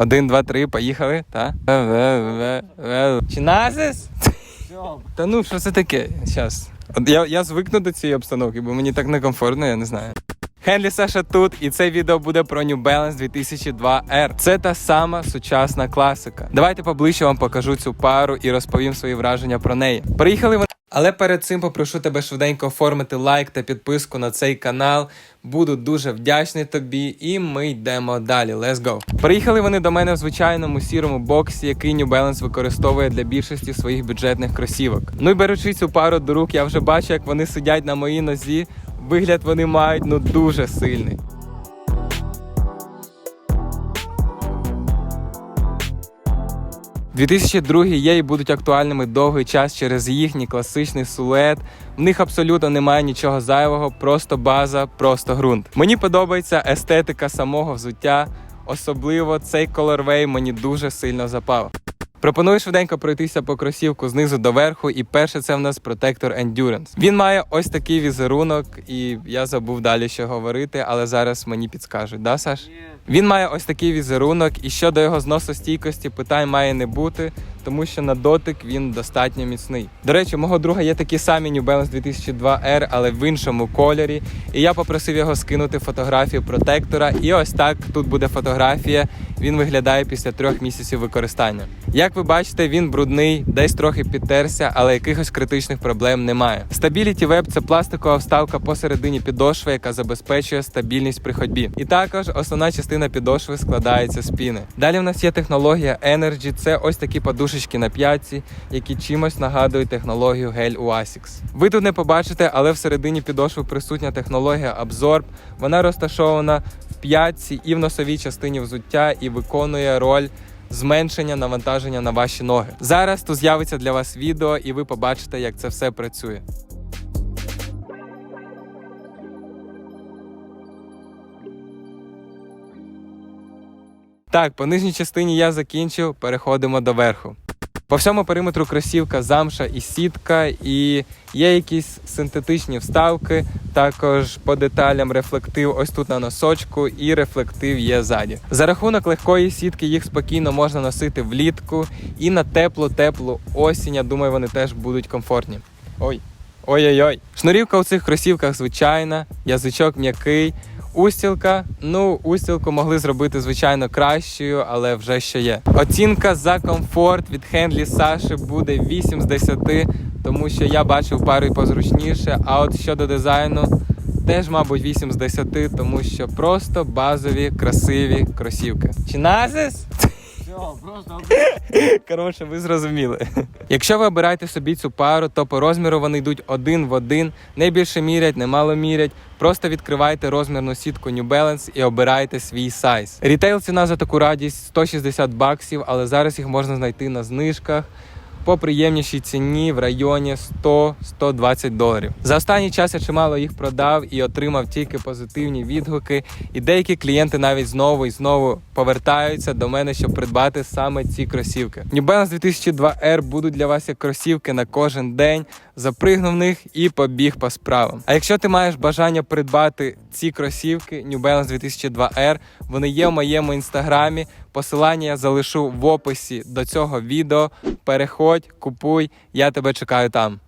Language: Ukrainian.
Один, два, три, поїхали. Та? Чи назис? Та ну, що це таке? Щас. Я, я звикну до цієї обстановки, бо мені так некомфортно, я не знаю. Хенлі Саша тут, і це відео буде про New Balance 2002 R. Це та сама сучасна класика. Давайте поближче вам покажу цю пару і розповім свої враження про неї. Приїхали вони. Але перед цим попрошу тебе швиденько оформити лайк та підписку на цей канал. Буду дуже вдячний тобі, і ми йдемо далі. Let's go! Приїхали вони до мене в звичайному сірому боксі, який New Balance використовує для більшості своїх бюджетних кросівок. Ну і беручи цю пару до рук, я вже бачу, як вони сидять на моїй нозі. Вигляд вони мають ну дуже сильний. – 2002 є і будуть актуальними довгий час через їхній класичний силует. В них абсолютно немає нічого зайвого, просто база, просто ґрунт. Мені подобається естетика самого взуття, особливо цей колорвей мені дуже сильно запав. Пропоную швиденько пройтися по кросівку знизу до верху, і перше це в нас протектор Endurance. Він має ось такий візерунок, і я забув далі що говорити, але зараз мені підскажуть, да, Саш? Він має ось такий візерунок, і щодо його зносостійкості питань має не бути, тому що на дотик він достатньо міцний. До речі, мого друга є такі самі New Balance 2002 R, але в іншому кольорі. І я попросив його скинути фотографію протектора. І ось так тут буде фотографія. Він виглядає після трьох місяців використання. Як ви бачите, він брудний, десь трохи підтерся, але якихось критичних проблем немає. Stability Web – це пластикова вставка посередині підошви, яка забезпечує стабільність при ходьбі. І також основна частина підошви складається з піни. Далі в нас є технологія Energy. Це ось такі подушечки на п'ятці, які чимось нагадують технологію гель у Asics. Ви тут не побачите, але всередині підошви присутня технологія Absorb. Вона розташована в п'ятці і в носовій частині взуття і виконує роль зменшення навантаження на ваші ноги. Зараз тут з'явиться для вас відео, і ви побачите, як це все працює. Так, по нижній частині я закінчив, переходимо до верху. По всьому периметру кросівка замша і сітка, і є якісь синтетичні вставки. Також по деталям рефлектив ось тут на носочку, і рефлектив є ззаді. За рахунок легкої сітки їх спокійно можна носити влітку і на теплу-теплу осінь. Я думаю, вони теж будуть комфортні. Ой. Ой-ой-ой. Шнурівка у цих кросівках звичайна, язичок м'який. Устілка, ну устілку могли зробити звичайно кращою, але вже що є. Оцінка за комфорт від Хендлі Саші буде 8 з 10, тому що я бачив пару і позручніше. А от щодо дизайну, теж, мабуть, 8 з 10, тому що просто базові красиві кросівки. Чи назис? Коротше, ви зрозуміли. Якщо ви обираєте собі цю пару, то по розміру вони йдуть один в один. Не більше мірять, не мало мірять. Просто відкривайте розмірну сітку New Balance і обирайте свій сайз. Рітейл ціна за таку радість 160 баксів, але зараз їх можна знайти на знижках. По приємнішій ціні в районі 100-120 доларів. За останній час я чимало їх продав і отримав тільки позитивні відгуки. І деякі клієнти навіть знову і знову повертаються до мене, щоб придбати саме ці кросівки. New Balance 2002 R будуть для вас як кросівки на кожен день. Запригнув в них і побіг по справам. А якщо ти маєш бажання придбати ці кросівки New Balance 2002 R, вони є в моєму інстаграмі. Посилання я залишу в описі до цього відео. Переходь, купуй, я тебе чекаю там.